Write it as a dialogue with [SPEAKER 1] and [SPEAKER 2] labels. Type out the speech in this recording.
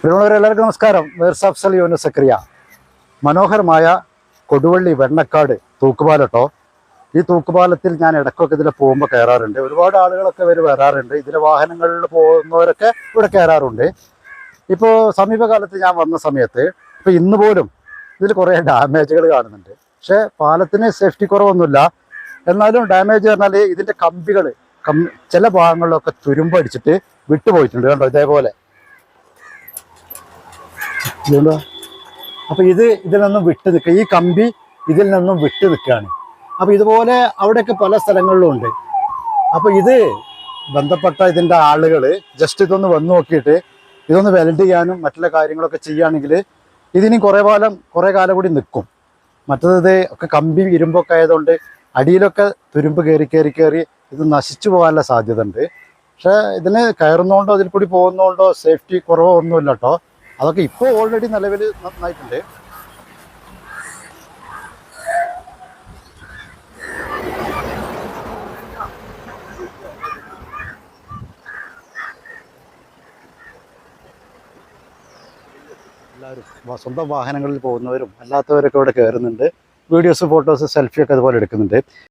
[SPEAKER 1] പ്രിയമുള്ളവരെ എല്ലാവർക്കും നമസ്കാരം വേർസാഫ്സൽ യൂനസ് സക്രിയ. മനോഹരമായ കൊടുവള്ളി വെണ്ണക്കാട് തൂക്കുപാലട്ടോ ഈ തൂക്കുപാലത്തിൽ ഞാൻ ഇടയ്ക്കൊക്കെ ഇതിൽ പോകുമ്പോൾ കയറാറുണ്ട്. ഒരുപാട് ആളുകളൊക്കെ ഇവർ വരാറുണ്ട്. ഇതിലെ വാഹനങ്ങളിൽ പോകുന്നവരൊക്കെ ഇവിടെ കയറാറുണ്ട്. ഇപ്പോൾ സമീപകാലത്ത് ഞാൻ വന്ന സമയത്ത് ഇപ്പോൾ ഇന്ന് പോലും ഇതിൽ കുറേ ഡാമേജുകൾ കാണുന്നുണ്ട്. പക്ഷേ പാലത്തിന് സേഫ്റ്റി കുറവൊന്നുമില്ല. എന്നാലും ഡാമേജ് പറഞ്ഞാൽ ഇതിന്റെ കമ്പികൾ ചില ഭാഗങ്ങളിലൊക്കെ തുരുമ്പടിച്ചിട്ട് വിട്ടുപോയിട്ടുണ്ട് കണ്ടോ? ഇതേപോലെ. ഇതുണ്ടോ? അപ്പൊ ഇത് ഇതിൽ നിന്നും വിട്ട് നിൽക്കുക. ഈ കമ്പി ഇതിൽ നിന്നും വിട്ട് നിൽക്കുകയാണ്. അപ്പൊ ഇതുപോലെ അവിടെയൊക്കെ പല സ്ഥലങ്ങളിലും ഉണ്ട്. അപ്പൊ ഇത് ബന്ധപ്പെട്ട ഇതിന്റെ ആളുകൾ ജസ്റ്റ് ഇതൊന്ന് വന്നു നോക്കിയിട്ട് ഇതൊന്ന് വെൽഡ് ചെയ്യാനും മറ്റുള്ള കാര്യങ്ങളൊക്കെ ചെയ്യുകയാണെങ്കിൽ ഇതിനി കുറേ കാലം കുറേ കാലം കൂടി നിൽക്കും. മറ്റത് ഒക്കെ കമ്പി ഇരുമ്പൊക്കെ ആയതുകൊണ്ട് അടിയിലൊക്കെ തുരുമ്പ് കയറി കയറി കയറി ഇത് നശിച്ചു പോകാനുള്ള സാധ്യത ഉണ്ട് പക്ഷേ ഇതിന് കയറുന്നോണ്ടോ അതിൽ കൂടി പോകുന്നോണ്ടോ സേഫ്റ്റി കുറവോ ഒന്നുമില്ല കേട്ടോ. അതൊക്കെ ഇപ്പോൾ ഓൾറെഡി നിലവിൽ നന്നായിട്ടുണ്ട്. എല്ലാവരും സ്വന്തം വാഹനങ്ങളിൽ പോകുന്നവരും അല്ലാത്തവരൊക്കെ ഇവിടെ കയറുന്നുണ്ട്. വീഡിയോസ് ഫോട്ടോസ് സെൽഫിയൊക്കെ അതുപോലെ എടുക്കുന്നുണ്ട്.